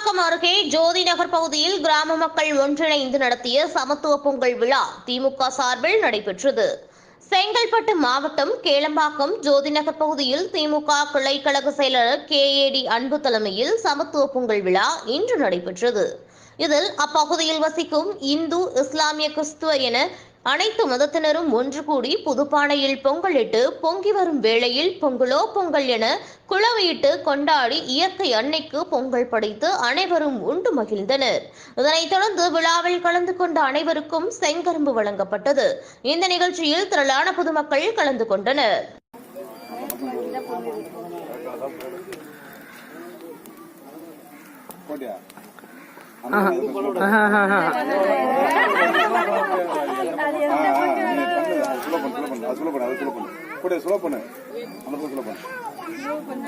கேளம்பாக்கம் அருகே ஜோதி நகர் பகுதியில் கிராம மக்கள் ஒன்றிணைந்து நடத்திய சமத்துவ பொங்கல் விழா திமுக சார்பில் நடைபெற்றது. செங்கல்பட்டு மாவட்டம் கேளம்பாக்கம் ஜோதி நகர் பகுதியில் திமுக கிளைக்கழக செயலர் கே ஏ அன்பு தலைமையில் சமத்துவ பொங்கல் விழா இன்று நடைபெற்றது. இதில் அப்பகுதியில் வசிக்கும் இந்து இஸ்லாமிய கிறிஸ்துவ என அனைத்து மதத்தினரும் ஒன்று கூடி புதுப்பானையில் பொங்கலிட்டு பொங்கி வரும் வேளையில் பொங்கலோ பொங்கல் என குழவையிட்டு கொண்டாடி இயற்கை அன்னைக்கு பொங்கல் படைத்து அனைவரும் உண்டு மகிழ்ந்தனர். இதனைத் தொடர்ந்து விழாவில் கலந்து கொண்ட அனைவருக்கும் செங்கரும்பு வழங்கப்பட்டது. இந்த நிகழ்ச்சியில் திரளான பொதுமக்கள் கலந்து கொண்டனர். ஆஹா. ஆஹா ஆஹா பண்ணு ஸ்லோ பண்ணு ஸ்லோ பண்ணு அந்த பக்கம் ஸ்லோ பண்ணு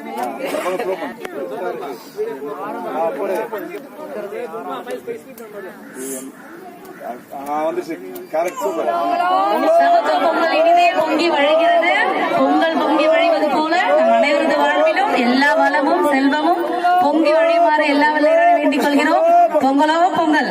பொங்கல் பொங்கி வழிகிறது பொங்கல் பொங்கி வழிவது போல நம் அனைவரது வாழ்விலும் எல்லா வளமும் செல்வமும் பொங்கி வழியுமாறு எல்லா வல்லையும் வேண்டிக் கொள்கிறோம். பொங்கலோ பொங்கல்.